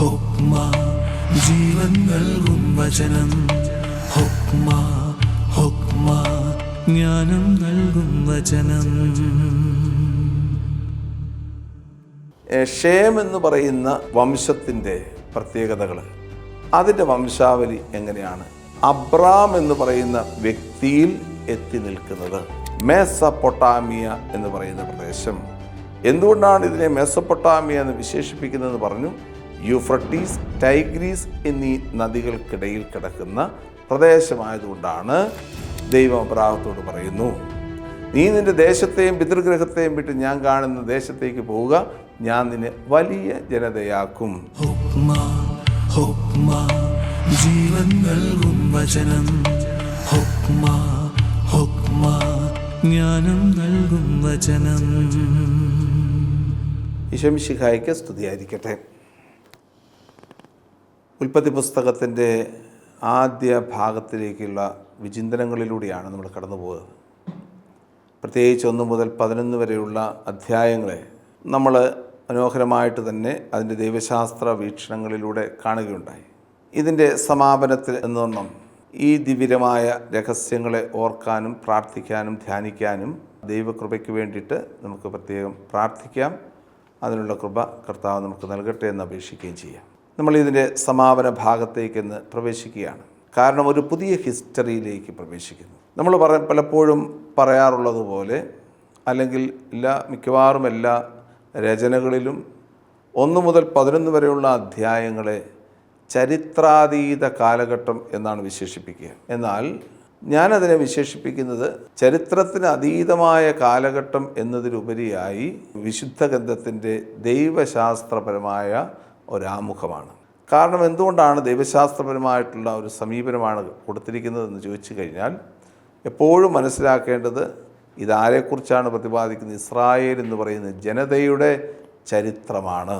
ജീവൻ നൽകും വചനം ഹുക്മ ഹുക്മ ജ്ഞാനം നൽകും വചനം. ഷേം എന്ന് പറയുന്ന വംശത്തിന്റെ പ്രത്യേകതകൾ. അതിന്റെ വംശാവലി എങ്ങനെയാണ്? അബ്രാം എന്ന് പറയുന്ന വ്യക്തിയിൽ എത്തി നിൽക്കുന്നത് മേസപ്പൊട്ടാമിയ എന്ന് പറയുന്ന പ്രദേശം. എന്തുകൊണ്ടാണ് ഇതിനെ മേസപ്പൊട്ടാമിയ എന്ന് വിശേഷിപ്പിക്കുന്നതെന്ന് പറഞ്ഞു? യൂഫ്രട്ടീസ് ടൈഗ്രീസ് എന്നീ നദികൾക്കിടയിൽ കിടക്കുന്ന പ്രദേശമായതുകൊണ്ടാണ് ദൈവം അബ്രാഹത്തോട് പറയുന്നു നീ നിന്റെ ദേശത്തെയും പിതൃഗ്രഹത്തെയും വിട്ട് ഞാൻ കാണുന്ന ദേശത്തേക്ക് പോവുക. ഞാൻ നിന്നെ വലിയ ജനതയാക്കും. ജീവൻ നൽകും വചനം. ജ്ഞാനം നൽകും വചനം. ഈശോമിശിഹായ്ക്ക് സ്തുതിയായിരിക്കട്ടെ. ഉൽപ്പത്തി പുസ്തകത്തിന്റെ ആദ്യ ഭാഗത്തിലേക്കുള്ള വിചിന്തനങ്ങളിലൂടെയാണ് നമ്മൾ കടന്നു പോകുന്നത് പ്രത്യേകിച്ച് ഒന്ന് മുതൽ പതിനൊന്ന് വരെയുള്ള അധ്യായങ്ങളെ നമ്മൾ മനോഹരമായിട്ട് തന്നെ അതിന്റെ ദൈവശാസ്ത്ര വീക്ഷണങ്ങളിലൂടെ കാണുകയുണ്ടായി. ഇതിന്റെ സമാപനത്തിൽ എന്നൊന്നും ഈ ദിവ്യമായ രഹസ്യങ്ങളെ ഓർക്കാനും പ്രാർത്ഥിക്കാനും ധ്യാനിക്കാനും ദൈവകൃപയ്ക്ക് വേണ്ടിയിട്ട് നമുക്ക് പ്രത്യേകം പ്രാർത്ഥിക്കാം. അതിനുള്ള കൃപ കർത്താവ് നമുക്ക് നൽകട്ടെ എന്ന് അപേക്ഷിക്കുകയും ചെയ്യാം. നമ്മൾ ഇതിന്റെ സമാപന ഭാഗത്തേക്ക് ഇന്ന് പ്രവേശിക്കുകയാണ്. കാരണം ഒരു പുതിയ ഹിസ്റ്ററിയിലേക്ക് പ്രവേശിക്കുന്നു. നമ്മൾ പറ പലപ്പോഴും പറയാറുള്ളതുപോലെ അല്ലെങ്കിൽ എല്ലാ മിക്കവാറും എല്ലാ രചനകളിലും ഒന്ന് മുതൽ പതിനൊന്ന് വരെയുള്ള അധ്യായങ്ങളെ ചരിത്രാതീത കാലഘട്ടം എന്നാണ് വിശേഷിപ്പിക്കുക. എന്നാൽ ഞാനതിനെ വിശേഷിപ്പിക്കുന്നത് ചരിത്രത്തിന് അതീതമായ കാലഘട്ടം എന്നതിലുപരിയായി വിശുദ്ധ ഗ്രന്ഥത്തിന്റെ ദൈവശാസ്ത്രപരമായ ഒരാമുഖമാണ്. കാരണം എന്തുകൊണ്ടാണ് ദൈവശാസ്ത്രപരമായിട്ടുള്ള ഒരു സമീപനമാണ് കൊടുത്തിരിക്കുന്നതെന്ന് ചോദിച്ചു കഴിഞ്ഞാൽ എപ്പോഴും മനസ്സിലാക്കേണ്ടത് ഇതാരെക്കുറിച്ചാണ് പ്രതിപാദിക്കുന്നത്? ഇസ്രായേൽ എന്ന് പറയുന്ന ജനതയുടെ ചരിത്രമാണ്.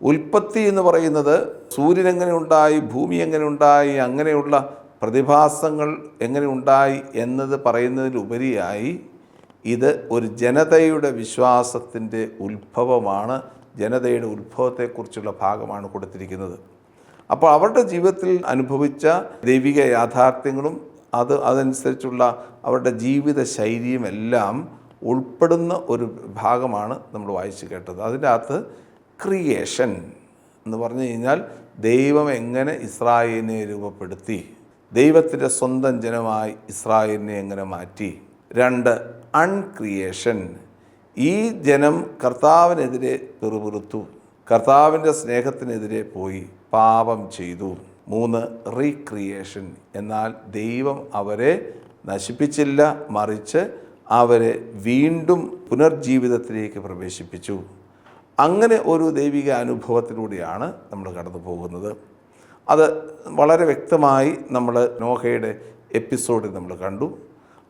ഉൽപ്പത്തി എന്ന് പറയുന്നത് സൂര്യൻ എങ്ങനെ ഉണ്ടായി ഭൂമി എങ്ങനെ ഉണ്ടായി അങ്ങനെയുള്ള പ്രതിഭാസങ്ങൾ എങ്ങനെ ഉണ്ടായി എന്നത് പറയുന്നതിലുപരിയായി ഇത് ഒരു ജനതയുടെ വിശ്വാസത്തിന്റെ ഉത്ഭവമാണ് ജനതയുടെ ഉത്ഭവത്തെക്കുറിച്ചുള്ള ഭാഗമാണ് കൊടുത്തിരിക്കുന്നത്. അപ്പോൾ അവരുടെ ജീവിതത്തിൽ അനുഭവിച്ച ദൈവിക യാഥാർത്ഥ്യങ്ങളും അത് അതനുസരിച്ചുള്ള അവരുടെ ജീവിത ശൈലിയും എല്ലാം ഉൾപ്പെടുന്ന ഒരു ഭാഗമാണ് നമ്മൾ വായിച്ചു കേട്ടത്. അതിന്റെ അകത്ത് ക്രിയേഷൻ എന്ന് പറഞ്ഞു കഴിഞ്ഞാൽ ദൈവം എങ്ങനെ ഇസ്രായേലിനെ രൂപപ്പെടുത്തി ദൈവത്തിന്റെ സ്വന്തം ജനമായി ഇസ്രായേലിനെ എങ്ങനെ മാറ്റി രണ്ട് അൺക്രിയേഷൻ ഈ ജനം കർത്താവിനെതിരെ പിറുപിറുത്തു. കർത്താവിന്റെ സ്നേഹത്തിനെതിരെ പോയി പാപം ചെയ്തു. മൂന്ന് റീക്രിയേഷൻ എന്നാൽ ദൈവം അവരെ നശിപ്പിച്ചില്ല മറിച്ച് അവരെ വീണ്ടും പുനർജീവിതത്തിലേക്ക് പ്രവേശിപ്പിച്ചു. അങ്ങനെ ഒരു ദൈവിക അനുഭവത്തിലൂടെയാണ് നമ്മൾ കടന്നു പോകുന്നത്. അത് വളരെ വ്യക്തമായി നമ്മൾ നോഹയുടെ എപ്പിസോഡിൽ നമ്മൾ കണ്ടു.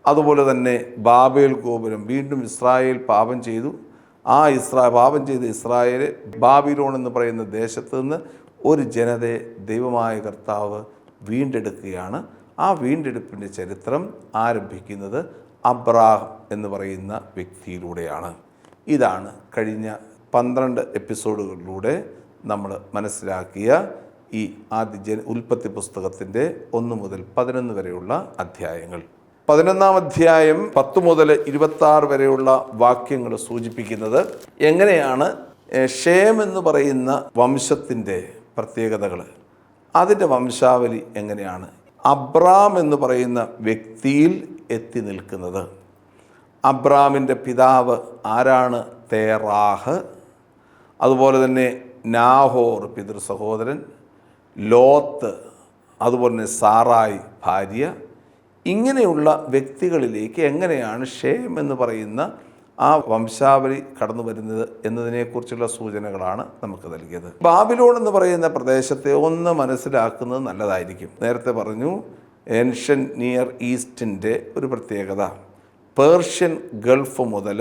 അതുപോലെ തന്നെ ബാബേൽ ഗോപുരം വീണ്ടും ഇസ്രായേൽ പാപം ചെയ്തു. ആ ഇസ്രാ പാപം ചെയ്ത ഇസ്രായേൽ ബാബിലോൺ എന്ന് പറയുന്ന ദേശത്ത് നിന്ന് ഒരു ജനതയെ ദൈവമായ കർത്താവ് വീണ്ടെടുക്കുകയാണ്. ആ വീണ്ടെടുപ്പിന്റെ ചരിത്രം ആരംഭിക്കുന്നത് അബ്രാഹം എന്ന് പറയുന്ന വ്യക്തിയിലൂടെയാണ്. ഇതാണ് കഴിഞ്ഞ പന്ത്രണ്ട് എപ്പിസോഡുകളിലൂടെ നമ്മൾ മനസ്സിലാക്കിയ ഈ ആദ്യ ജന ഉൽപ്പത്തി പുസ്തകത്തിന്റെ ഒന്ന് മുതൽ പതിനൊന്ന് വരെയുള്ള അധ്യായങ്ങൾ. പതിനൊന്നാം അധ്യായം പത്ത് മുതൽ ഇരുപത്തി വരെയുള്ള വാക്യങ്ങൾ സൂചിപ്പിക്കുന്നത് എങ്ങനെയാണ് ഷേം എന്ന് പറയുന്ന വംശത്തിന്റെ പ്രത്യേകതകൾ. അതിന്റെ വംശാവലി എങ്ങനെയാണ് അബ്രാം എന്ന് പറയുന്ന വ്യക്തിയിൽ എത്തി നിൽക്കുന്നത്. അബ്രാമിന്റെ പിതാവ് ആരാണ് തേറാഹ്. അതുപോലെ തന്നെ നാഹോർ പിതൃ സഹോദരൻ ലോത്ത് അതുപോലെ തന്നെ സാറായി ഭാര്യ. ഇങ്ങനെയുള്ള വ്യക്തികളിലേക്ക് എങ്ങനെയാണ് ഷേം എന്ന് പറയുന്ന ആ വംശാവലി കടന്നു വരുന്നത് എന്നതിനെക്കുറിച്ചുള്ള സൂചനകളാണ് നമുക്ക് നൽകിയത്. ബാബിലോൺ എന്ന് പറയുന്ന പ്രദേശത്തെ ഒന്ന് മനസ്സിലാക്കുന്നത് നല്ലതായിരിക്കും. നേരത്തെ പറഞ്ഞു ഏൻഷ്യൻ നിയർ ഈസ്റ്റിന്റെ ഒരു പ്രത്യേകത. പേർഷ്യൻ ഗൾഫ് മുതൽ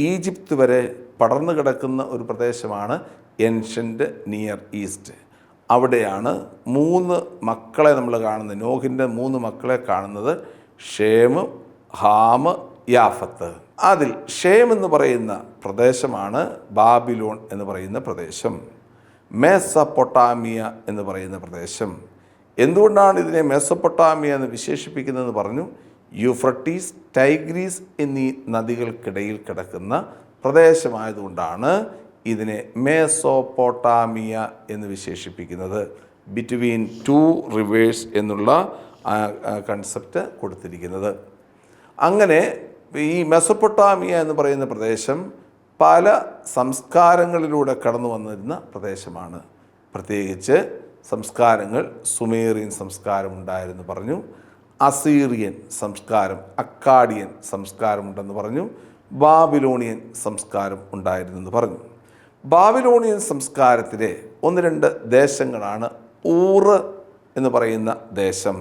ഈജിപ്ത് വരെ പടർന്നു കിടക്കുന്ന ഒരു പ്രദേശമാണ് ഏൻഷ്യന്റ് നിയർ ഈസ്റ്റ് അവിടെയാണ് മൂന്ന് മക്കളെ നമ്മൾ കാണുന്നത്. നോഹിന്റെ മൂന്ന് മക്കളെ കാണുന്നത് ഷേമ് ഹാമ് യാഫത്ത്. അതിൽ ഷേം എന്ന് പറയുന്ന പ്രദേശമാണ് ബാബിലോൺ എന്ന് പറയുന്ന പ്രദേശം. മേസപ്പൊട്ടാമിയ എന്ന് പറയുന്ന പ്രദേശം. എന്തുകൊണ്ടാണ് ഇതിനെ മേസപ്പൊട്ടാമിയ എന്ന് വിശേഷിപ്പിക്കുന്നതെന്ന് പറഞ്ഞു? യൂഫ്രട്ടീസ് ടൈഗ്രീസ് എന്നീ നദികൾക്കിടയിൽ കിടക്കുന്ന പ്രദേശമായതുകൊണ്ടാണ് ഇതിനെ മേസോപോട്ടാമിയ എന്ന് വിശേഷിപ്പിക്കുന്നത്. ബിറ്റ്വീൻ ടു റിവേഴ്സ് എന്നുള്ള കൺസെപ്റ്റ് കൊടുത്തിരിക്കുന്നത്. അങ്ങനെ ഈ മെസോപൊട്ടാമിയ എന്ന് പറയുന്ന പ്രദേശം പല സംസ്കാരങ്ങളിലൂടെ കടന്നു വന്നിരുന്ന പ്രദേശമാണ്. പ്രത്യേകിച്ച് സംസ്കാരങ്ങൾ സുമേറിയൻ സംസ്കാരം ഉണ്ടായിരുന്നു പറഞ്ഞു. അസീറിയൻ സംസ്കാരം അക്കാഡിയൻ സംസ്കാരമുണ്ടെന്ന് പറഞ്ഞു. ബാബിലോണിയൻ സംസ്കാരം ഉണ്ടായിരുന്നെന്ന് പറഞ്ഞു. ബാബിലോണിയൻ സംസ്കാരത്തിലെ ഒന്ന് രണ്ട് ദേശങ്ങളാണ് ഊറ് എന്ന് പറയുന്ന ദേശം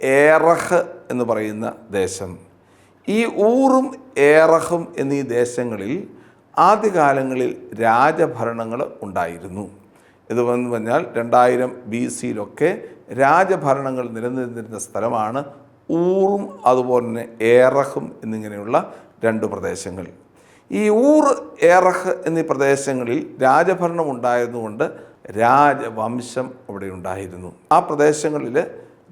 ഏറഹ് എന്ന് പറയുന്ന ദേശം. ഈ ഊറും ഏറഹും എന്നീ ദേശങ്ങളിൽ ആദ്യകാലങ്ങളിൽ രാജഭരണങ്ങൾ ഉണ്ടായിരുന്നു. ഇത് വന്ന് പറഞ്ഞാൽ രണ്ടായിരം ബി സിയിലൊക്കെ രാജഭരണങ്ങൾ നിലനിന്നിരുന്ന സ്ഥലമാണ് ഊറും അതുപോലെ തന്നെ ഏറഹും എന്നിങ്ങനെയുള്ള രണ്ട് പ്രദേശങ്ങൾ. ഈ ഊർ ഏറഹ് എന്നീ പ്രദേശങ്ങളിൽ രാജഭരണം ഉണ്ടായിരുന്നുകൊണ്ട് രാജവംശം അവിടെ ഉണ്ടായിരുന്നു. ആ പ്രദേശങ്ങളിൽ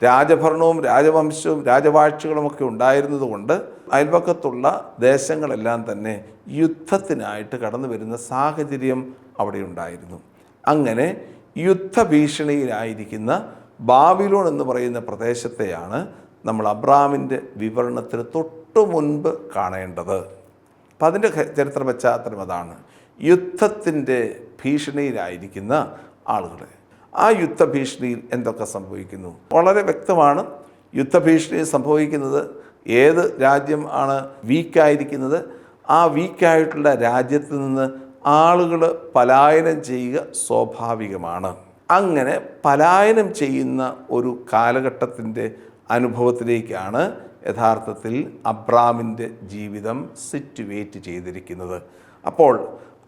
രാജഭരണവും രാജവംശവും രാജവാഴ്ചകളുമൊക്കെ ഉണ്ടായിരുന്നതുകൊണ്ട് അയൽപക്കത്തുള്ള ദേശങ്ങളെല്ലാം തന്നെ യുദ്ധത്തിനായിട്ട് കടന്നു വരുന്ന സാഹചര്യം അവിടെ ഉണ്ടായിരുന്നു. അങ്ങനെ യുദ്ധഭീഷണിയിലായിരിക്കുന്ന ബാബിലോൺ എന്ന് പറയുന്ന പ്രദേശത്തെയാണ് നമ്മൾ അബ്രാമിന്റെ വിവരണത്തിന് തൊട്ടു മുൻപ് കാണേണ്ടത്. അപ്പം അതിന്റെ ചരിത്ര പശ്ചാത്തലം അതാണ്. യുദ്ധത്തിന്റെ ഭീഷണിയിലായിരിക്കുന്ന ആളുകൾ ആ യുദ്ധഭീഷണിയിൽ എന്തൊക്കെ സംഭവിക്കുന്നു? വളരെ വ്യക്തമാണ്. യുദ്ധഭീഷണി സംഭവിക്കുന്നത് ഏത് രാജ്യം ആണ് വീക്കായിരിക്കുന്നത്? ആ വീക്കായിട്ടുള്ള രാജ്യത്ത് നിന്ന് ആളുകൾ പലായനം ചെയ്യുക സ്വാഭാവികമാണ്. അങ്ങനെ പലായനം ചെയ്യുന്ന ഒരു കാലഘട്ടത്തിന്റെ അനുഭവത്തിലേക്കാണ് യഥാർത്ഥത്തിൽ അബ്രാമിന്റെ ജീവിതം സിറ്റുവേറ്റ് ചെയ്തിരിക്കുന്നത്. അപ്പോൾ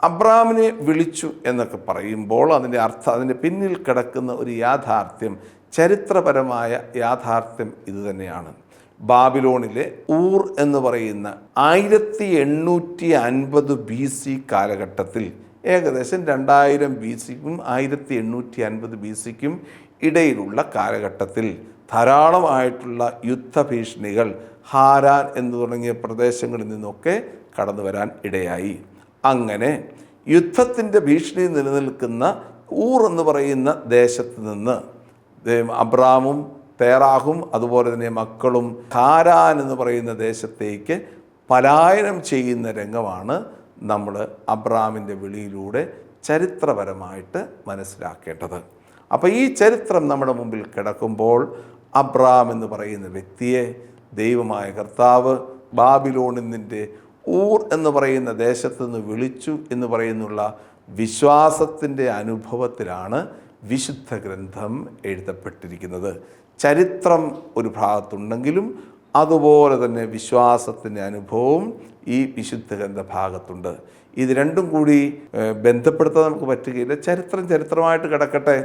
അബ്രാമിനെ വിളിച്ചു എന്നൊക്കെ പറയുമ്പോൾ അതിന്റെ അർത്ഥം അതിന്റെ പിന്നിൽ കിടക്കുന്ന ഒരു യാഥാർത്ഥ്യം ചരിത്രപരമായ യാഥാർത്ഥ്യം ഇതുതന്നെയാണ് ബാബിലോണിലെ ഊർ എന്ന് പറയുന്ന ആയിരത്തി എണ്ണൂറ്റി അൻപത് ബി സി കാലഘട്ടത്തിൽ ഏകദേശം രണ്ടായിരം ബി സിക്കും ആയിരത്തി എണ്ണൂറ്റി അൻപത് ബി സിക്കും ഇടയിലുള്ള കാലഘട്ടത്തിൽ ധാരാളമായിട്ടുള്ള യുദ്ധഭീഷണികൾ ഹാരാൻ എന്ന് തുടങ്ങിയ പ്രദേശങ്ങളിൽ നിന്നൊക്കെ കടന്നു വരാൻ ഇടയായി. അങ്ങനെ യുദ്ധത്തിന്റെ ഭീഷണി നിലനിൽക്കുന്ന ഊർ എന്ന് പറയുന്ന ദേശത്ത് നിന്ന് അബ്രാമും തേറാഹും അതുപോലെ തന്നെ മക്കളും ഹാരാൻ എന്ന് പറയുന്ന ദേശത്തേക്ക് പലായനം ചെയ്യുന്ന രംഗമാണ് നമ്മൾ അബ്രാമിന്റെ വിളിയിലൂടെ ചരിത്രപരമായിട്ട് മനസ്സിലാക്കേണ്ടത്. അപ്പോൾ ഈ ചരിത്രം നമ്മുടെ മുമ്പിൽ കിടക്കുമ്പോൾ അബ്രാം എന്ന് പറയുന്ന വ്യക്തിയെ ദൈവമായ കർത്താവ് ബാബിലോണിന്റെ ഊർ എന്ന് പറയുന്ന ദേശത്ത് നിന്ന് വിളിച്ചു എന്ന് പറയുന്നുള്ള വിശ്വാസത്തിന്റെ അനുഭവത്തിലാണ് വിശുദ്ധ ഗ്രന്ഥം എഴുതപ്പെട്ടിരിക്കുന്നത്. ചരിത്രം ഒരു ഭാഗത്തുണ്ടെങ്കിലും അതുപോലെ തന്നെ വിശ്വാസത്തിന്റെ അനുഭവവും ഈ വിശുദ്ധ ഗ്രന്ഥ ഭാഗത്തുണ്ട് ഇത് രണ്ടും കൂടി ബന്ധപ്പെടുത്താൻ നമുക്ക് പറ്റുകയില്ല. ചരിത്രം ചരിത്രമായിട്ട് കിടക്കട്ടെ.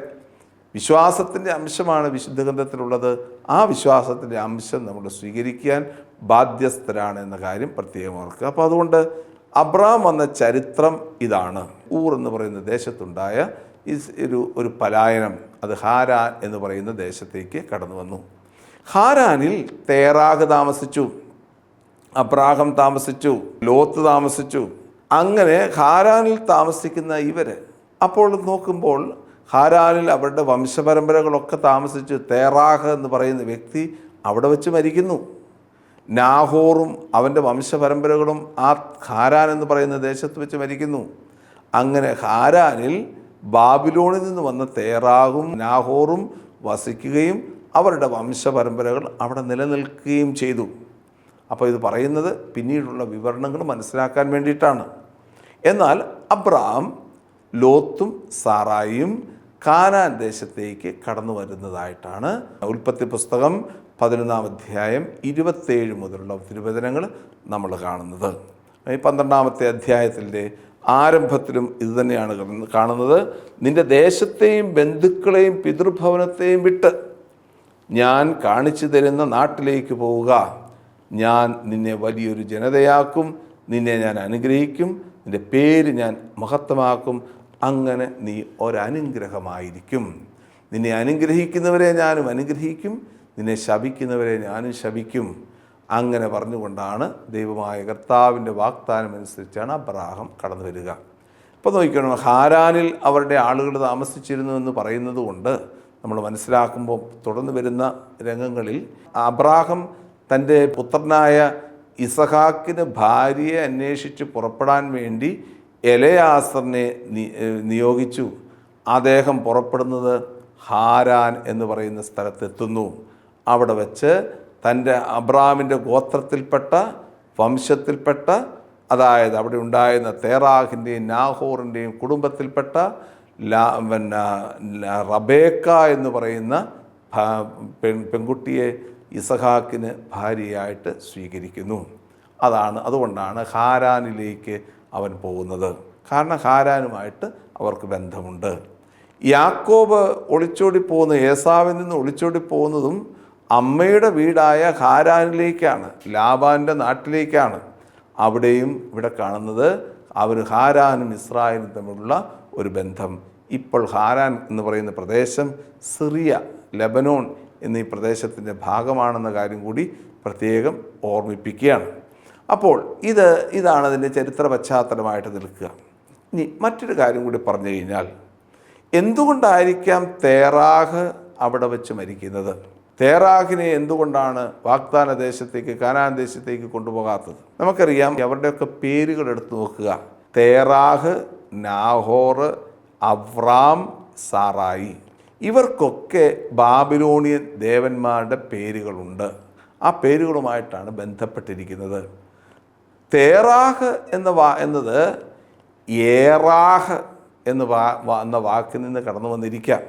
വിശ്വാസത്തിന്റെ അംശമാണ് വിശുദ്ധ ഗ്രന്ഥത്തിലുള്ളത് ആ വിശ്വാസത്തിന്റെ അംശം നമ്മൾ സ്വീകരിക്കാൻ ബാധ്യസ്ഥരാണ് എന്ന കാര്യം പ്രത്യേകം ഓർക്കുക. അപ്പോൾ അതുകൊണ്ട് അബ്രാം വന്ന ചരിത്രം ഇതാണ്. ഊർ എന്ന് പറയുന്ന ദേശത്തുണ്ടായ ഈ ഒരു ഒരു പലായനം അത് ഹാരാൻ എന്ന് പറയുന്ന ദേശത്തേക്ക് കടന്നു വന്നു. ഹാരാനിൽ തേറാഗ് താമസിച്ചു അബ്രാഹം താമസിച്ചു ലോത്ത് താമസിച്ചു. അങ്ങനെ ഹാരാനിൽ താമസിക്കുന്ന ഇവർ അപ്പോൾ നോക്കുമ്പോൾ ഹാരാനിൽ അവരുടെ വംശപരമ്പരകളൊക്കെ താമസിച്ച് തേറാഹ് എന്ന് പറയുന്ന വ്യക്തി അവിടെ വെച്ച് മരിക്കുന്നു. നാഹോറും അവന്റെ വംശപരമ്പരകളും ആ ഹാരാൻ എന്ന് പറയുന്ന ദേശത്ത് വെച്ച് മരിക്കുന്നു. അങ്ങനെ ഹാരാനിൽ ബാബിലോണിൽ നിന്ന് വന്ന തേറാഹും നാഹോറും വസിക്കുകയും അവരുടെ വംശപരമ്പരകൾ അവിടെ നിലനിൽക്കുകയും ചെയ്തു. അപ്പോൾ ഇത് പറയുന്നത് പിന്നീടുള്ള വിവരണങ്ങൾ മനസ്സിലാക്കാൻ വേണ്ടിയിട്ടാണ്. എന്നാൽ അബ്രഹാം ലോത്തും സാറായിയും കാനാൻ ദേശത്തേക്ക് കടന്നു വരുന്നതായിട്ടാണ് ഉൽപ്പത്തി പുസ്തകം പതിനൊന്നാം അധ്യായം ഇരുപത്തേഴ് മുതലുള്ള തിരുവചനങ്ങൾ നമ്മൾ കാണുന്നത്. ഈ പന്ത്രണ്ടാമത്തെ അധ്യായത്തിന്റെ ആരംഭത്തിലും ഇതുതന്നെയാണ് തന്നെയാണ് കാണുന്നത്. നിന്റെ ദേശത്തെയും ബന്ധുക്കളെയും പിതൃഭവനത്തെയും വിട്ട് ഞാൻ കാണിച്ചു തരുന്ന നാട്ടിലേക്ക് പോവുക. ഞാൻ നിന്നെ വലിയൊരു ജനതയാക്കും. നിന്നെ ഞാൻ അനുഗ്രഹിക്കും. നിന്റെ പേര് ഞാൻ മഹത്വമാക്കും. അങ്ങനെ നീ ഒരനുഗ്രഹമായിരിക്കും. നിന്നെ അനുഗ്രഹിക്കുന്നവരെ ഞാനും അനുഗ്രഹിക്കും നിന്നെ ശപിക്കുന്നവരെ ഞാനും ശപിക്കും. അങ്ങനെ പറഞ്ഞുകൊണ്ടാണ് ദൈവമായ കർത്താവിന്റെ വാഗ്ദാനം അനുസരിച്ചാണ് അബ്രാഹം കടന്നു വരിക. ഇപ്പോൾ നോക്കിക്കണം ഹാരാനിൽ അവരുടെ ആളുകൾ താമസിച്ചിരുന്നു എന്ന് പറയുന്നത് കൊണ്ട് നമ്മൾ മനസ്സിലാക്കുമ്പോൾ തുടർന്ന് വരുന്ന രംഗങ്ങളിൽ അബ്രാഹം തന്റെ പുത്രനായ ഇസഹാക്കിന് ഭാര്യയെ അന്വേഷിച്ച് പുറപ്പെടാൻ വേണ്ടി എലയാസറിനെ നിയോഗിച്ചു. അദ്ദേഹം പുറപ്പെടുന്നത് ഹാരാൻ എന്ന് പറയുന്ന സ്ഥലത്തെത്തുന്നു. അവിടെ വെച്ച് തന്റെ അബ്രാമിന്റെ ഗോത്രത്തിൽപ്പെട്ട വംശത്തിൽപ്പെട്ട അതായത് അവിടെ ഉണ്ടായിരുന്ന തേറാഹിന്റെയും നാഹോറിന്റെയും കുടുംബത്തിൽപ്പെട്ട ലാ പിന്നെ റബേക്ക എന്ന് പറയുന്ന പെൺ പെൺകുട്ടിയെ ഇസഹാക്കിന് ഭാര്യയായിട്ട് സ്വീകരിക്കുന്നു. അതാണ് അതുകൊണ്ടാണ് ഹാരാനിലേക്ക് അവൻ പോകുന്നത്. കാരണം ഹാരാനുമായിട്ട് അവർക്ക് ബന്ധമുണ്ട്. യാക്കോബ് ഒളിച്ചോടി പോകുന്ന ഏസാവിൽ നിന്ന് ഒളിച്ചോടി പോകുന്നതും അമ്മയുടെ വീടായ ഹാരാനിലേക്കാണ് ലാബാന്റെ നാട്ടിലേക്കാണ് അവിടെയും ഇവിടെ കാണുന്നത്. അവർ ഹാരാനും ഇസ്രായേലും തമ്മിലുള്ള ഒരു ബന്ധം. ഇപ്പോൾ ഹാരാൻ എന്ന് പറയുന്ന പ്രദേശം സിറിയ ലെബനോൺ എന്നീ പ്രദേശത്തിന്റെ ഭാഗമാണെന്ന കാര്യം കൂടി പ്രത്യേകം ഓർമ്മിപ്പിക്കുകയാണ്. അപ്പോൾ ഇത് ഇതാണ് അതിന്റെ ചരിത്ര പശ്ചാത്തലമായിട്ട് നിൽക്കുക. ഇനി മറ്റൊരു കാര്യം കൂടി പറഞ്ഞു കഴിഞ്ഞാൽ എന്തുകൊണ്ടായിരിക്കാം തേറാഹ് അവിടെ വെച്ച് മരിക്കുന്നത്? തേറാഹിനെ എന്തുകൊണ്ടാണ് വാഗ്ദാന ദേശത്തേക്ക് കാനാൻ ദേശത്തേക്ക് കൊണ്ടുപോകാത്തത്? നമുക്കറിയാം അവരുടെയൊക്കെ പേരുകൾ എടുത്തു നോക്കുക. Terah Nahor Abram Sarai. ഇവർക്കൊക്കെ ബാബിലോണിയൻ ദേവന്മാരുടെ പേരുകളുണ്ട്. ആ പേരുകളുമായിട്ടാണ് ബന്ധപ്പെട്ടിരിക്കുന്നത്. തേറാഹ് എന്ന വാ എന്നത് ഏറാഹ് എന്ന് വാ എന്ന വാക്കിൽ നിന്ന് കടന്നു വന്നിരിക്കാം.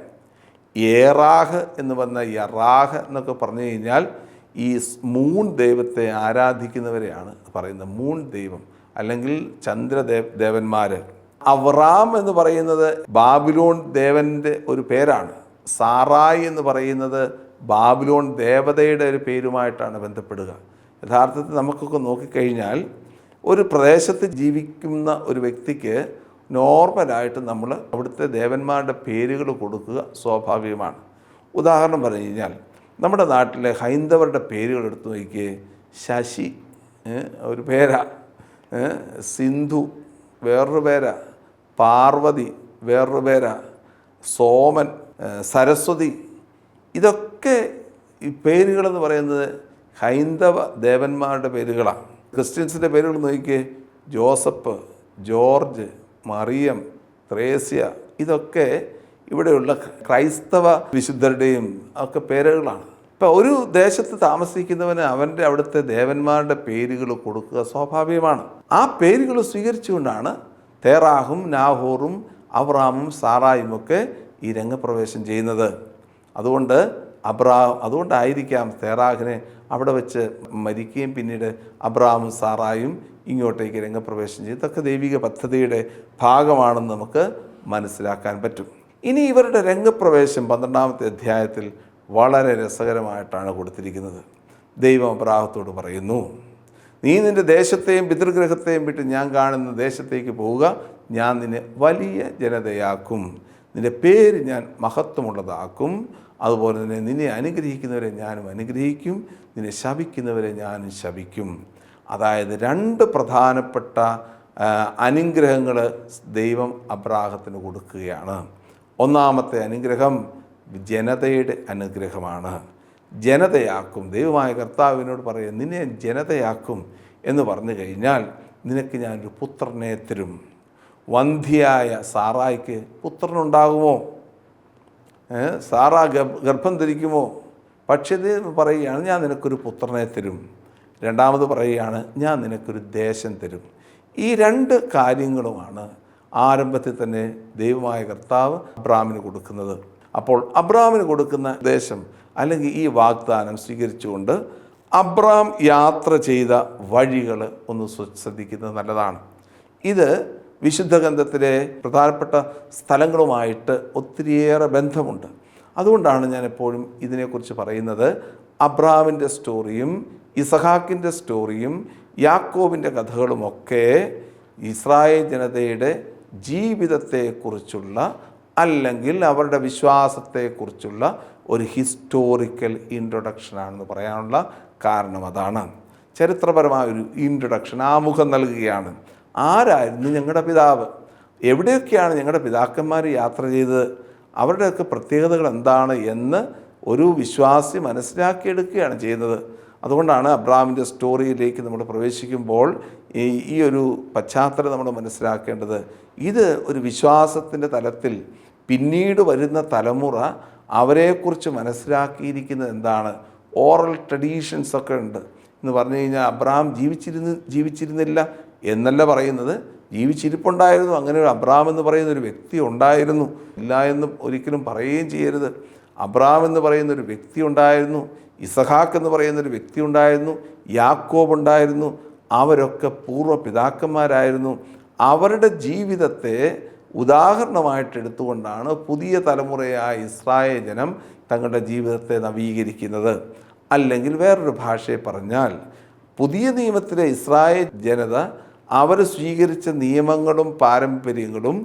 ഏറാഹ് എന്ന് വന്ന യറാഹ് എന്നൊക്കെ പറഞ്ഞു കഴിഞ്ഞാൽ ഈ മൂൺ ദൈവത്തെ ആരാധിക്കുന്നവരെയാണ് പറയുന്നത്. മൂൺ ദൈവം അല്ലെങ്കിൽ ചന്ദ്രദേവ് ദേവന്മാർ അവറാം എന്ന് പറയുന്നത് ബാബിലോൺ ദേവന്റെ ഒരു പേരാണ്. സാറായി എന്ന് പറയുന്നത് ബാബിലോൺ ദേവതയുടെ ഒരു പേരുമായിട്ടാണ് ബന്ധപ്പെടുക. യഥാർത്ഥത്തിൽ നമുക്കൊക്കെ നോക്കിക്കഴിഞ്ഞാൽ ഒരു പ്രദേശത്ത് ജീവിക്കുന്ന ഒരു വ്യക്തിക്ക് നോർമലായിട്ട് നമ്മൾ അവിടുത്തെ ദേവന്മാരുടെ പേരുകൾ കൊടുക്കുക സ്വാഭാവികമാണ്. ഉദാഹരണം പറഞ്ഞു കഴിഞ്ഞാൽ നമ്മുടെ നാട്ടിലെ ഹൈന്ദവരുടെ പേരുകൾ എടുത്തു നോക്കിയേ. ശശി ഒരു പേരാ സിന്ധു വേറൊരു പേരാ പാർവതി വേറൊരു പേരാ സോമൻ സരസ്വതി. ഇതൊക്കെ ഈ പേരുകളെന്ന് പറയുന്നത് ഹൈന്ദവ ദേവന്മാരുടെ പേരുകളാണ്. ക്രിസ്ത്യൻസിന്റെ പേരുകൾ നോക്കിയേ ജോസഫ് ജോർജ് മറിയം ത്രേസ്യ ഇതൊക്കെ ഇവിടെയുള്ള ക്രൈസ്തവ വിശുദ്ധരുടെയും ഒക്കെ പേരുകളാണ്. ഇപ്പം ഒരു ദേശത്ത് താമസിക്കുന്നവന് അവന്റെ അവിടുത്തെ ദേവന്മാരുടെ പേരുകൾ കൊടുക്കുക സ്വാഭാവികമാണ്. ആ പേരുകൾ സ്വീകരിച്ചുകൊണ്ടാണ് തേറാഹും നാഹോറും അബ്രാമും സാറായും ഒക്കെ ഈ രംഗപ്രവേശം ചെയ്യുന്നത്. അതുകൊണ്ട് അബ്രാ അതുകൊണ്ടായിരിക്കാം തേറാഹിനെ അവിടെ വെച്ച് മരിക്കുകയും പിന്നീട് അബ്രാമും സാറായും ഇങ്ങോട്ടേക്ക് രംഗപ്രവേശം ചെയ്തു. ഇതൊക്കെ ദൈവിക പദ്ധതിയുടെ ഭാഗമാണെന്ന് നമുക്ക് മനസ്സിലാക്കാൻ പറ്റും. ഇനി ഇവരുടെ രംഗപ്രവേശം പന്ത്രണ്ടാമത്തെ അധ്യായത്തിൽ വളരെ രസകരമായിട്ടാണ് കൊടുത്തിരിക്കുന്നത്. ദൈവം അബ്രാഹത്തോട് പറയുന്നു നീ നിന്റെ ദേശത്തെയും പിതൃഗ്രഹത്തെയും വിട്ട് ഞാൻ കാണുന്ന ദേശത്തേക്ക് പോവുക. ഞാൻ നിന്നെ വലിയ ജനതയാക്കും. നിന്റെ പേര് ഞാൻ മഹത്വമുള്ളതാക്കും. അതുപോലെ തന്നെ നിന്നെ അനുഗ്രഹിക്കുന്നവരെ ഞാനും അനുഗ്രഹിക്കും നിന്നെ ശപിക്കുന്നവരെ ഞാനും ശപിക്കും. അതായത് രണ്ട് പ്രധാനപ്പെട്ട അനുഗ്രഹങ്ങൾ ദൈവം അബ്രാഹത്തിന് കൊടുക്കുകയാണ്. ഒന്നാമത്തെ അനുഗ്രഹം ജനതയുടെ അനുഗ്രഹമാണ്. ജനതയാക്കും. ദൈവമായ കർത്താവിനോട് പറയും നിന്നെ ജനതയാക്കും എന്ന് പറഞ്ഞു കഴിഞ്ഞാൽ നിനക്ക് ഞാനൊരു പുത്രനെ തരും. വന്ധ്യയായ സാറായിക്ക് പുത്രനുണ്ടാകുമോ? സാറാ ഗർഭ- ധരിക്കുമോ? പക്ഷേ പറയുകയാണ് ഞാൻ നിനക്കൊരു പുത്രനെ തരും. രണ്ടാമത് പറയുകയാണ് ഞാൻ നിനക്കൊരു ദേശം തരും. ഈ രണ്ട് കാര്യങ്ങളുമാണ് ആരംഭത്തിൽ തന്നെ ദൈവമായ കർത്താവ് അബ്രാമിന് കൊടുക്കുന്നത്. അപ്പോൾ അബ്രാമിന് കൊടുക്കുന്ന ദേശം അല്ലെങ്കിൽ ഈ വാഗ്ദാനം സ്വീകരിച്ചുകൊണ്ട് അബ്രാം യാത്ര ചെയ്ത വഴികൾ ഒന്ന് ശ്രദ്ധിക്കുന്നത് നല്ലതാണ്. ഇത് വിശുദ്ധ ഗ്രന്ഥത്തിലെ പ്രധാനപ്പെട്ട സ്ഥലങ്ങളുമായിട്ട് ഒത്തിരിയേറെ ബന്ധമുണ്ട്. അതുകൊണ്ടാണ് ഞാൻ എപ്പോഴും ഇതിനെക്കുറിച്ച് പറയുന്നത്. അബ്രാമിന്റെ സ്റ്റോറിയും ഇസഹാക്കിന്റെ സ്റ്റോറിയും യാക്കോബിന്റെ കഥകളുമൊക്കെ ഇസ്രായേൽ ജനതയുടെ ജീവിതത്തെക്കുറിച്ചുള്ള അല്ലെങ്കിൽ അവരുടെ വിശ്വാസത്തെക്കുറിച്ചുള്ള ഒരു ഹിസ്റ്റോറിക്കൽ ഇൻട്രൊഡക്ഷൻ ആണെന്ന് പറയാനുള്ള കാരണം അതാണ്. ചരിത്രപരമായ ഒരു ഇൻട്രൊഡക്ഷൻ ആമുഖം നൽകുകയാണ്. ആരായിരുന്നു ഞങ്ങളുടെ പിതാവ്? എവിടെയൊക്കെയാണ് ഞങ്ങളുടെ പിതാക്കന്മാർ യാത്ര ചെയ്തത്? അവരുടെയൊക്കെ പ്രത്യേകതകൾ എന്താണ് എന്ന് ഒരു വിശ്വാസി മനസ്സിലാക്കിയെടുക്കുകയാണ് ചെയ്യുന്നത്. അതുകൊണ്ടാണ് അബ്രാമിന്റെ സ്റ്റോറിയിലേക്ക് നമ്മൾ പ്രവേശിക്കുമ്പോൾ ഈ ഈ ഒരു പശ്ചാത്തലം നമ്മൾ മനസ്സിലാക്കേണ്ടത്. ഇത് ഒരു വിശ്വാസത്തിന്റെ തലത്തിൽ പിന്നീട് വരുന്ന തലമുറ അവരെക്കുറിച്ച് മനസ്സിലാക്കിയിരിക്കുന്നത് എന്താണ്? ഓറൽ ട്രഡീഷൻസ് ഒക്കെ ഉണ്ട്. എന്ന് പറഞ്ഞു കഴിഞ്ഞാൽ അബ്രാം ജീവിച്ചിരുന്ന് ജീവിച്ചിരുന്നില്ല. എന്നല്ല പറയുന്നത്. ജീവിച്ചിരിപ്പുണ്ടായിരുന്നു. അങ്ങനെ ഒരു അബ്രാം എന്ന് പറയുന്ന ഒരു വ്യക്തി ഉണ്ടായിരുന്നു. ഇല്ല എന്ന് ഒരിക്കലും പറയുകയും ചെയ്യരുത്. അബ്രാം എന്ന് പറയുന്ന ഒരു വ്യക്തി ഉണ്ടായിരുന്നു. ഇസഹാക്ക് എന്ന് പറയുന്ന ഒരു വ്യക്തി ഉണ്ടായിരുന്നു. യാക്കോബ് ഉണ്ടായിരുന്നു. അവരൊക്കെ പൂർവ പിതാക്കന്മാരായിരുന്നു. അവരുടെ ജീവിതത്തെ ഉദാഹരണമായിട്ട് എടുത്തുകൊണ്ടാണ് പുതിയ തലമുറയായ ഇസ്രായേൽ ജനം തങ്ങളുടെ ജീവിതത്തെ നവീകരിക്കുന്നത്. അല്ലെങ്കിൽ വേറൊരു ഭാഷയെ പറഞ്ഞാൽ പുതിയ നിയമത്തിലെ ഇസ്രായേൽ ജനത അവർ സ്വീകരിച്ച നിയമങ്ങളും പാരമ്പര്യങ്ങളും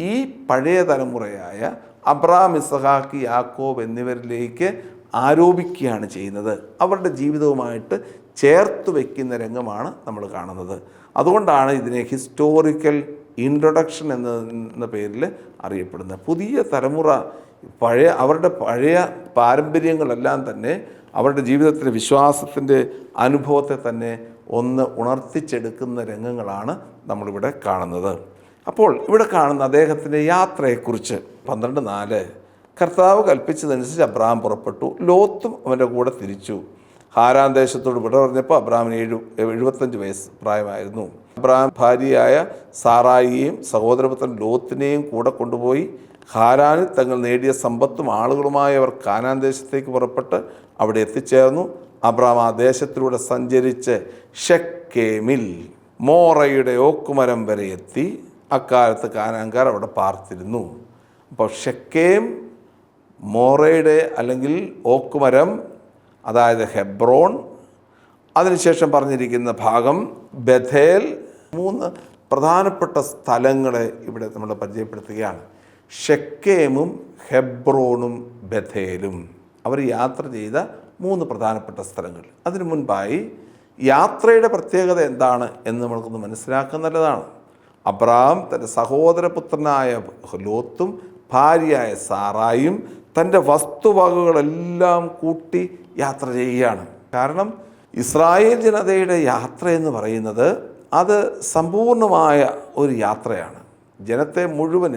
ഈ പഴയ തലമുറയായ അബ്രാം ഇസഹാക്ക് യാക്കോബ് എന്നിവരിലേക്ക് ആരോപിക്കുകയാണ് ചെയ്യുന്നത്. അവരുടെ ജീവിതവുമായിട്ട് ചേർത്ത് വയ്ക്കുന്ന രംഗമാണ് നമ്മൾ കാണുന്നത്. അതുകൊണ്ടാണ് ഇതിനെ ഹിസ്റ്റോറിക്കൽ ഇൻട്രൊഡക്ഷൻ എന്ന പേരിൽ അറിയപ്പെടുന്നത്. പുതിയ തലമുറ പഴയ അവരുടെ പഴയ പാരമ്പര്യങ്ങളെല്ലാം തന്നെ അവരുടെ ജീവിതത്തിലെ വിശ്വാസത്തിന്റെ അനുഭവത്തെ തന്നെ ഒന്ന് ഉണർത്തിച്ചെടുക്കുന്ന രംഗങ്ങളാണ് നമ്മളിവിടെ കാണുന്നത്. അപ്പോൾ ഇവിടെ കാണുന്ന അദ്ദേഹത്തിന്റെ യാത്രയെക്കുറിച്ച് പന്ത്രണ്ട് നാല്. കർത്താവ് കൽപ്പിച്ചതനുസരിച്ച് അബ്രഹാം പുറപ്പെട്ടു. ലോത്തും അവന്റെ കൂടെ തിരിച്ചു. ഹാരാൻ ദേശത്തോട് വിട പറഞ്ഞപ്പോൾ അബ്രഹാമിന് ഏഴു എഴുപത്തഞ്ച് വയസ്സ് പ്രായമായിരുന്നു. അബ്രഹാം ഭാര്യയായ സാറായിയെയും സഹോദരപുത്രൻ ലോത്തിനെയും കൂടെ കൊണ്ടുപോയി. ഹാരാനിൽ തങ്ങൾ നേടിയ സമ്പത്തും ആളുകളുമായി അവർ കാനാൻ ദേശത്തേക്ക് പുറപ്പെട്ട് അവിടെ എത്തിച്ചേർന്നു. അബ്രഹാം ആ ദേശത്തിലൂടെ സഞ്ചരിച്ച് ഷെക്കേമിൽ മോറയുടെ ഓക്കുമരം വരെ എത്തി. അക്കാലത്ത് കാനാങ്കാർ അവിടെ പാർത്തിരുന്നു. അപ്പോൾ ഷെക്കേം മോറയുടെ അല്ലെങ്കിൽ ഓക്കുമരം അതായത് ഹെബ്രോൺ അതിനുശേഷം പറഞ്ഞിരിക്കുന്ന ഭാഗം ബഥേൽ മൂന്ന് പ്രധാനപ്പെട്ട സ്ഥലങ്ങളെ ഇവിടെ നമ്മൾ പരിചയപ്പെടുത്തുകയാണ്. ഷെക്കേമും ഹെബ്രോണും ബഥേലും. അവർ യാത്ര ചെയ്ത മൂന്ന് പ്രധാനപ്പെട്ട സ്ഥലങ്ങൾ. അതിനു മുൻപായി യാത്രയുടെ പ്രത്യേകത എന്താണ് എന്ന് നമ്മൾക്കൊന്ന് മനസ്സിലാക്കാൻ നല്ലതാണ്. അബ്രഹാം തന്റെ സഹോദരപുത്രനായ ലോത്തും ഭാര്യയായ സാറായും തന്റെ വസ്തുവകകളെല്ലാം കൂട്ടി യാത്ര ചെയ്യുകയാണ്. കാരണം ഇസ്രായേൽ ജനതയുടെ യാത്ര എന്ന് പറയുന്നത് അത് സമ്പൂർണമായ ഒരു യാത്രയാണ്. ജനത്തെ മുഴുവൻ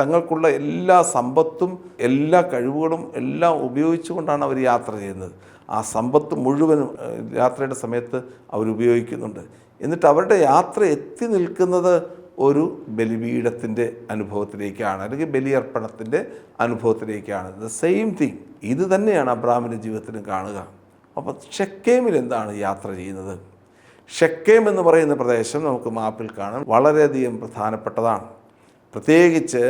തങ്ങൾക്കുള്ള എല്ലാ സമ്പത്തും എല്ലാ കഴിവുകളും എല്ലാം ഉപയോഗിച്ചുകൊണ്ടാണ് അവർ യാത്ര ചെയ്യുന്നത്. ആ സമ്പത്ത് മുഴുവനും യാത്രയുടെ സമയത്ത് അവരുപയോഗിക്കുന്നുണ്ട് എന്നിട്ട് അവരുടെ യാത്ര എത്തി നിൽക്കുന്നത് ഒരു ബലിപീഠത്തിന്റെ അനുഭവത്തിലേക്കാണ് അല്ലെങ്കിൽ ബലിയർപ്പണത്തിന്റെ അനുഭവത്തിലേക്കാണ്. ദ സെയിം തിങ് ഇത് തന്നെയാണ് അബ്രാമിന്റെ ജീവിതത്തിലും കാണുക. അപ്പോൾ ഷെക്കേമിൽ എന്താണ് യാത്ര ചെയ്യുന്നത്? ഷെക്കേം എന്ന് പറയുന്ന പ്രദേശം നമുക്ക് മാപ്പിൽ കാണാൻ വളരെയധികം പ്രധാനപ്പെട്ടതാണ്. പ്രത്യേകിച്ച്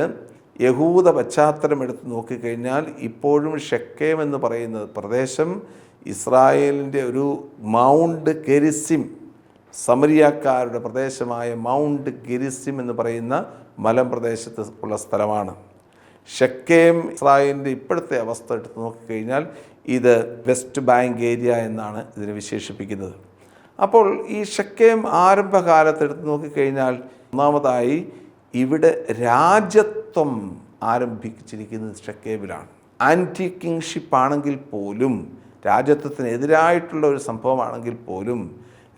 യഹൂദ പശ്ചാത്തലം എടുത്ത് നോക്കിക്കഴിഞ്ഞാൽ ഇപ്പോഴും ഷെക്കേം എന്ന് പറയുന്ന പ്രദേശം ഇസ്രായേലിന്റെ ഒരു മൗണ്ട് ഗെരിസിം സമരിയാക്കാരുടെ പ്രദേശമായ മൗണ്ട് ഗെരിസിം എന്ന് പറയുന്ന മലമ്പ്രദേശത്ത് ഉള്ള സ്ഥലമാണ്. ഷെക്കേം ഇസ്രായേലിന്റെ ഇപ്പോഴത്തെ അവസ്ഥ എടുത്ത് നോക്കിക്കഴിഞ്ഞാൽ ഇത് വെസ്റ്റ് ബാങ്ക് ഏരിയ എന്നാണ് ഇതിനെ വിശേഷിപ്പിക്കുന്നത്. അപ്പോൾ ഈ ഷെക്കേം ആരംഭകാലത്ത് എടുത്ത് നോക്കിക്കഴിഞ്ഞാൽ ഒന്നാമതായി ഇവിടെ രാജ്യത്വം ആരംഭിച്ചിരിക്കുന്നത് ഷക്കേബിലാണ് ആന്റി കിങ്ഷിപ്പ് ആണെങ്കിൽ പോലും രാജ്യത്വത്തിനെതിരായിട്ടുള്ള ഒരു സംഭവമാണെങ്കിൽ പോലും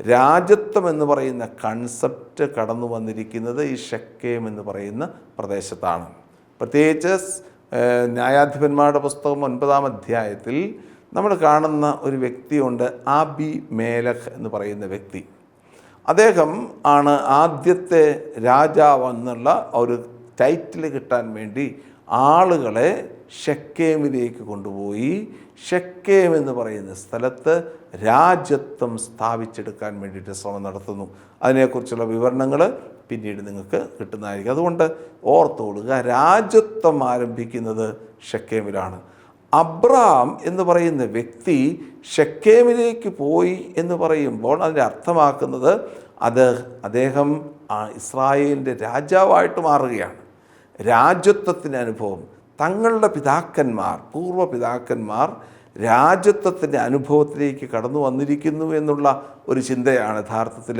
രാജ്യത്വം എന്ന് പറയുന്ന കൺസെപ്റ്റ് കടന്നു വന്നിരിക്കുന്നത് ഈ ഷക്കേം എന്ന് പറയുന്ന പ്രദേശത്താണ്. പ്രത്യേകിച്ച് ന്യായാധിപന്മാരുടെ പുസ്തകം ഒൻപതാം അധ്യായത്തിൽ നമ്മൾ കാണുന്ന ഒരു വ്യക്തിയുണ്ട് ആബി മേലഖ് എന്ന് പറയുന്ന വ്യക്തി. അദ്ദേഹം ആണ് ആദ്യത്തെ രാജാവ് എന്നുള്ള ഒരു ടൈറ്റിൽ കിട്ടാൻ വേണ്ടി ആളുകളെ ഷെക്കേമിലേക്ക് കൊണ്ടുപോയി. ഷെക്കേം എന്ന് പറയുന്ന സ്ഥലത്ത് രാജ്യത്വം സ്ഥാപിച്ചെടുക്കാൻ വേണ്ടിയിട്ട് ശ്രമം നടത്തുന്നു. അതിനെക്കുറിച്ചുള്ള വിവരണങ്ങൾ പിന്നീട് നിങ്ങൾക്ക് കിട്ടുന്നതായിരിക്കും. അതുകൊണ്ട് ഓർത്തോളുക രാജ്യത്വം ആരംഭിക്കുന്നത് ഷെക്കേമിലാണ്. അബ്രാം എന്ന് പറയുന്ന വ്യക്തി ഷെക്കേമിലേക്ക് പോയി എന്ന് പറയുമ്പോൾ അതിന്റെ അർത്ഥമാക്കുന്നത് അത് അദ്ദേഹം ഇസ്രായേലിന്റെ രാജാവായിട്ട് മാറുകയാണ്. രാജ്യത്വത്തിന്റെ അനുഭവം. തങ്ങളുടെ പിതാക്കന്മാർ പൂർവ പിതാക്കന്മാർ രാജ്യത്വത്തിന്റെ അനുഭവത്തിലേക്ക് കടന്നു വന്നിരിക്കുന്നു എന്നുള്ള ഒരു ചിന്തയാണ് യഥാർത്ഥത്തിൽ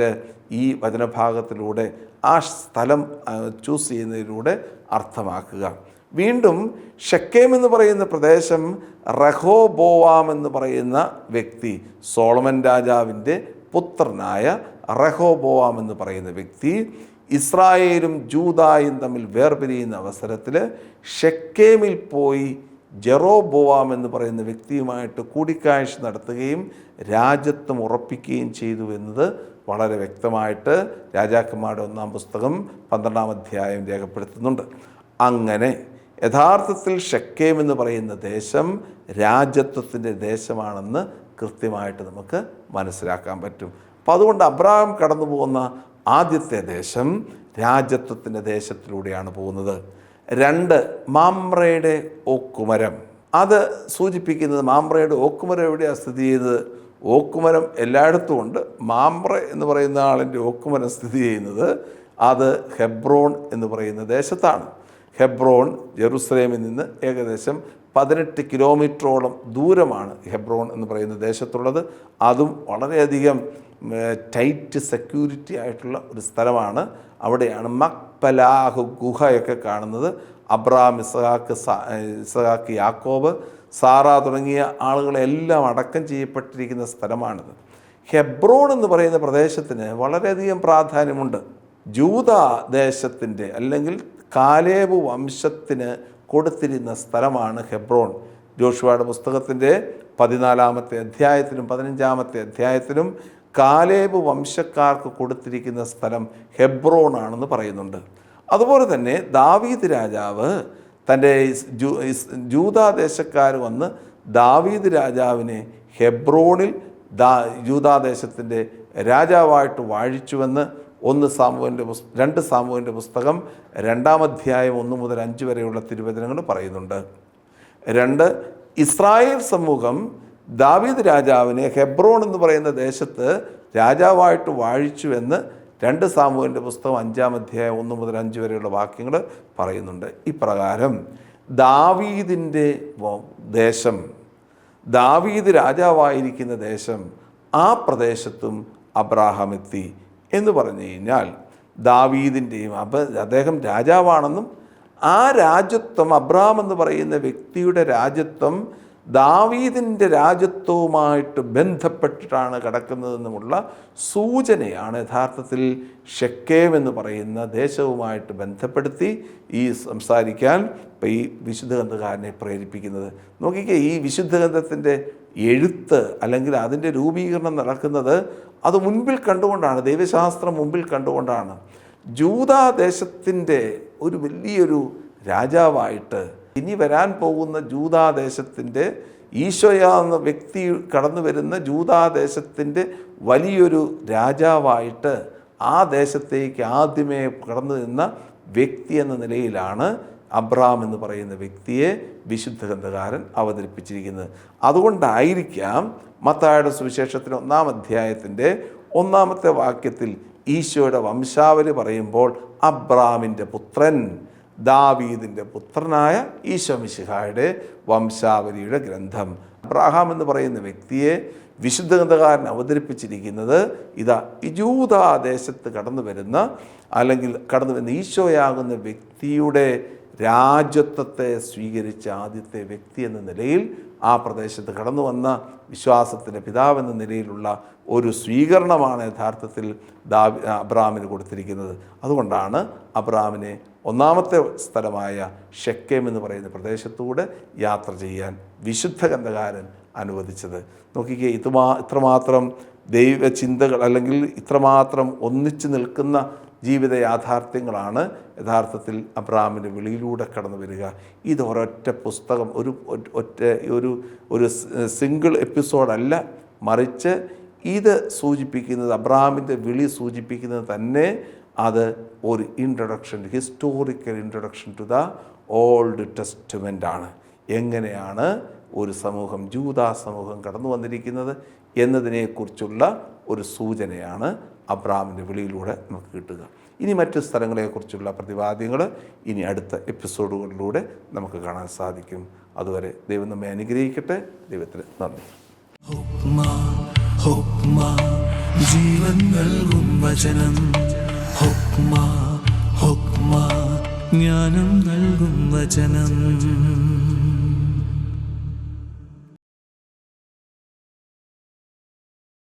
ഈ വചനഭാഗത്തിലൂടെ ആ സ്ഥലം ചൂസ് ചെയ്യുന്നതിലൂടെ അർത്ഥമാക്കുക. വീണ്ടും ഷക്കേം എന്ന് പറയുന്ന പ്രദേശം റഹോബോവാം എന്ന് പറയുന്ന വ്യക്തി സോളമൻ രാജാവിന്റെ പുത്രനായ റഹോബോവാം എന്ന് പറയുന്ന വ്യക്തി ഇസ്രായേലും ജൂതായും തമ്മിൽ വേർപിരിയുന്ന അവസരത്തിൽ ഷെക്കേമിൽ പോയി ജെറോബോവാം എന്ന് പറയുന്ന വ്യക്തിയുമായിട്ട് കൂടിക്കാഴ്ച നടത്തുകയും രാജ്യത്വം ഉറപ്പിക്കുകയും ചെയ്തു എന്നത് വളരെ വ്യക്തമായിട്ട് രാജാക്കന്മാരുടെ ഒന്നാം പുസ്തകം പന്ത്രണ്ടാം അധ്യായം രേഖപ്പെടുത്തുന്നുണ്ട്. അങ്ങനെ യഥാർത്ഥത്തിൽ ഷക്കേം എന്ന് പറയുന്ന ദേശം രാജ്യത്വത്തിന്റെ ദേശമാണെന്ന് കൃത്യമായിട്ട് നമുക്ക് മനസ്സിലാക്കാൻ പറ്റും. അപ്പം അതുകൊണ്ട് അബ്രാഹം കടന്നു പോകുന്ന ആദ്യത്തെ ദേശം രാജ്യത്വത്തിന്റെ ദേശത്തിലൂടെയാണ് പോകുന്നത്. രണ്ട് മാമ്രയുടെ ഓക്കുമരം. അത് സൂചിപ്പിക്കുന്നത് മാമ്രയുടെ ഓക്കുമരം എവിടെയാണ് സ്ഥിതി ചെയ്തത് ഓക്കുമരം എല്ലായിടത്തും ഉണ്ട്. മാമ്ര എന്ന് പറയുന്ന ആളിന്റെ ഓക്കുമരം സ്ഥിതി ചെയ്യുന്നത് അത് ഹെബ്രോൺ എന്ന് പറയുന്ന ദേശത്താണ്. ഹെബ്രോൺ ജെറുസലേമിൽ നിന്ന് ഏകദേശം പതിനെട്ട് കിലോമീറ്ററോളം ദൂരമാണ് ഹെബ്രോൺ എന്ന് പറയുന്ന ദേശത്തുള്ളത്. അതും വളരെയധികം ടൈറ്റ് സെക്യൂരിറ്റി ആയിട്ടുള്ള ഒരു സ്ഥലമാണ്. അവിടെയാണ് മക്പലാഹു ഗുഹയൊക്കെ കാണുന്നത്. അബ്രാം ഇസഹാക്ക് ഇസഹാക്ക് യാക്കോബ് സാറ തുടങ്ങിയ ആളുകളെല്ലാം അടക്കം ചെയ്യപ്പെട്ടിരിക്കുന്ന സ്ഥലമാണിത്. ഹെബ്രോൺ എന്ന് പറയുന്ന പ്രദേശത്തിന് വളരെയധികം പ്രാധാന്യമുണ്ട്. ജൂത ദേശത്തിന്റെ അല്ലെങ്കിൽ കാലേബ് വംശത്തിന് കൊടുത്തിരുന്ന സ്ഥലമാണ് ഹെബ്രോൺ. ജോഷുവയുടെ പുസ്തകത്തിന്റെ പതിനാലാമത്തെ അധ്യായത്തിലും പതിനഞ്ചാമത്തെ അധ്യായത്തിലും കാലേബ് വംശക്കാർക്ക് കൊടുത്തിരിക്കുന്ന സ്ഥലം ഹെബ്രോൺ ആണെന്ന് പറയുന്നുണ്ട്. അതുപോലെ തന്നെ ദാവീദ് രാജാവ് തന്റെ ജൂതാദേശക്കാർ വന്ന് ദാവീദ് രാജാവിനെ ഹെബ്രോണിൽ ദാ ജൂതാദേശത്തിന്റെ രാജാവായിട്ട് വാഴിച്ചുവെന്ന് ഒന്ന് സാമുവിന്റെ പുസ്തകം രണ്ട് സാമുവിന്റെ പുസ്തകം രണ്ടാം അധ്യായം ഒന്ന് മുതൽ അഞ്ച് വരെയുള്ള തിരുവചനങ്ങൾ പറയുന്നുണ്ട്. രണ്ട് ഇസ്രായേൽ സമൂഹം ദാവീദ് രാജാവിനെ ഹെബ്രോൺ എന്ന് പറയുന്ന ദേശത്ത് രാജാവായിട്ട് വാഴിച്ചു എന്ന് രണ്ട് സാമൂഹിന്റെ പുസ്തകം അഞ്ചാം അധ്യായം ഒന്ന് മുതൽ അഞ്ച് വരെയുള്ള വാക്യങ്ങൾ പറയുന്നുണ്ട്. ഇപ്രകാരം ദാവീദിന്റെ ദേശം ദാവീദ് രാജാവായിരിക്കുന്ന ദേശം ആ പ്രദേശത്തും അബ്രാഹാം എത്തി. എന്ന് പറഞ്ഞു കഴിഞ്ഞാൽ ദാവീദിന്റെയും അപ്പം അദ്ദേഹം രാജാവാണെന്നും ആ രാജ്യത്വം അബ്രാം എന്ന് പറയുന്ന വ്യക്തിയുടെ രാജ്യത്വം ദാവീദിന്റെ രാജ്യത്വവുമായിട്ട് ബന്ധപ്പെട്ടിട്ടാണ് കിടക്കുന്നതെന്നുമുള്ള സൂചനയാണ് യഥാർത്ഥത്തിൽ ഷെക്കേം എന്ന് പറയുന്ന ദേശവുമായിട്ട് ബന്ധപ്പെടുത്തി ഈ സംസാരിക്കാൻ ഇപ്പം ഈ വിശുദ്ധ ഗ്രന്ഥകാരനെ പ്രേരിപ്പിക്കുന്നത്. നോക്കിക്കേ ഈ വിശുദ്ധ ഗ്രന്ഥത്തിന്റെ എഴുത്ത് അല്ലെങ്കിൽ അതിന്റെ രൂപീകരണം നടക്കുന്നത് അത് മുൻപിൽ കണ്ടുകൊണ്ടാണ് ദൈവശാസ്ത്രം മുമ്പിൽ കണ്ടുകൊണ്ടാണ്. ജൂതാദേശത്തിന്റെ ഒരു വലിയൊരു രാജാവായിട്ട് ഇനി വരാൻ പോകുന്ന ജൂതാദേശത്തിന്റെ ഈശോയ എന്ന വ്യക്തി കടന്നു വരുന്ന ജൂതാദേശത്തിന്റെ വലിയൊരു രാജാവായിട്ട് ആ ദേശത്തേക്ക് ആദ്യമേ കടന്നു നിന്ന വ്യക്തി എന്ന നിലയിലാണ് അബ്രാം എന്ന് പറയുന്ന വ്യക്തിയെ വിശുദ്ധ ഗ്രന്ഥകാരൻ അവതരിപ്പിച്ചിരിക്കുന്നത്. അതുകൊണ്ടായിരിക്കാം മത്തായുടെ സുവിശേഷത്തിന് ഒന്നാം അധ്യായത്തിന്റെ ഒന്നാമത്തെ വാക്യത്തിൽ ഈശോയുടെ വംശാവലി പറയുമ്പോൾ അബ്രാമിന്റെ പുത്രൻ ദാവീദിന്റെ പുത്രനായ ഈശോ മിശിഹായുടെ വംശാവലിയുടെ ഗ്രന്ഥം. അബ്രാഹാം എന്ന് പറയുന്ന വ്യക്തിയെ വിശുദ്ധ ഗ്രന്ഥകാരൻ അവതരിപ്പിച്ചിരിക്കുന്നത് ഇതാ ഇജൂതാദേശത്ത് കടന്നു വരുന്ന അല്ലെങ്കിൽ കടന്നു വരുന്ന ഈശോയാകുന്ന വ്യക്തിയുടെ രാജ്യത്വത്തെ സ്വീകരിച്ച ആദ്യത്തെ വ്യക്തി എന്ന നിലയിൽ ആ പ്രദേശത്ത് കടന്നു വന്ന വിശ്വാസത്തിന്റെ പിതാവെന്ന നിലയിലുള്ള ഒരു സ്വീകരണമാണ് യഥാർത്ഥത്തിൽ ദാവി അബ്രാമിന് കൊടുത്തിരിക്കുന്നത്. അതുകൊണ്ടാണ് അബ്രാമിനെ ഒന്നാമത്തെ സ്ഥലമായ ഷെക്കേം എന്ന് പറയുന്ന പ്രദേശത്തൂടെ യാത്ര ചെയ്യാൻ വിശുദ്ധ ഗന്ധകാരൻ അനുവദിച്ചത്. നോക്കിക്കേ ഇതുമാ ഇത്രമാത്രം ദൈവചിന്തകൾ അല്ലെങ്കിൽ ഇത്രമാത്രം ഒന്നിച്ചു നിൽക്കുന്ന ജീവിത യാഥാർത്ഥ്യങ്ങളാണ് യഥാർത്ഥത്തിൽ അബ്രാമിന്റെ വിളിയിലൂടെ കടന്നു വരിക. ഇത് ഒരൊറ്റ പുസ്തകം ഒരു ഒറ്റ ഒരു ഒരു സിംഗിൾ എപ്പിസോഡല്ല മറിച്ച് ഇത് സൂചിപ്പിക്കുന്നത് അബ്രാമിന്റെ വിളി സൂചിപ്പിക്കുന്നത് തന്നെ അത് ഒരു introduction historical introduction to the Old Testament ആണ്. എങ്ങനെയാണ് ഒരു സമൂഹം ജൂതാ സമൂഹം കടന്നു വന്നിരിക്കുന്നത് എന്നതിനെക്കുറിച്ചുള്ള ഒരു സൂചനയാണ് അബ്രാമിന്റെ വിളിയിലൂടെ നമുക്ക് കിട്ടുക. ഇനി മറ്റ് സ്ഥലങ്ങളെക്കുറിച്ചുള്ള പ്രതിവാദ്യങ്ങൾ ഇനി അടുത്ത എപ്പിസോഡുകളിലൂടെ നമുക്ക് കാണാൻ സാധിക്കും. അതുവരെ ദൈവം നമ്മെ അനുഗ്രഹിക്കട്ടെ. ദൈവത്തിന് നന്ദി. ജീവൻ നൽകും വചനം. ഹുക്മ ഹുക്മ ജ്ഞാനം നൽകും വചനം.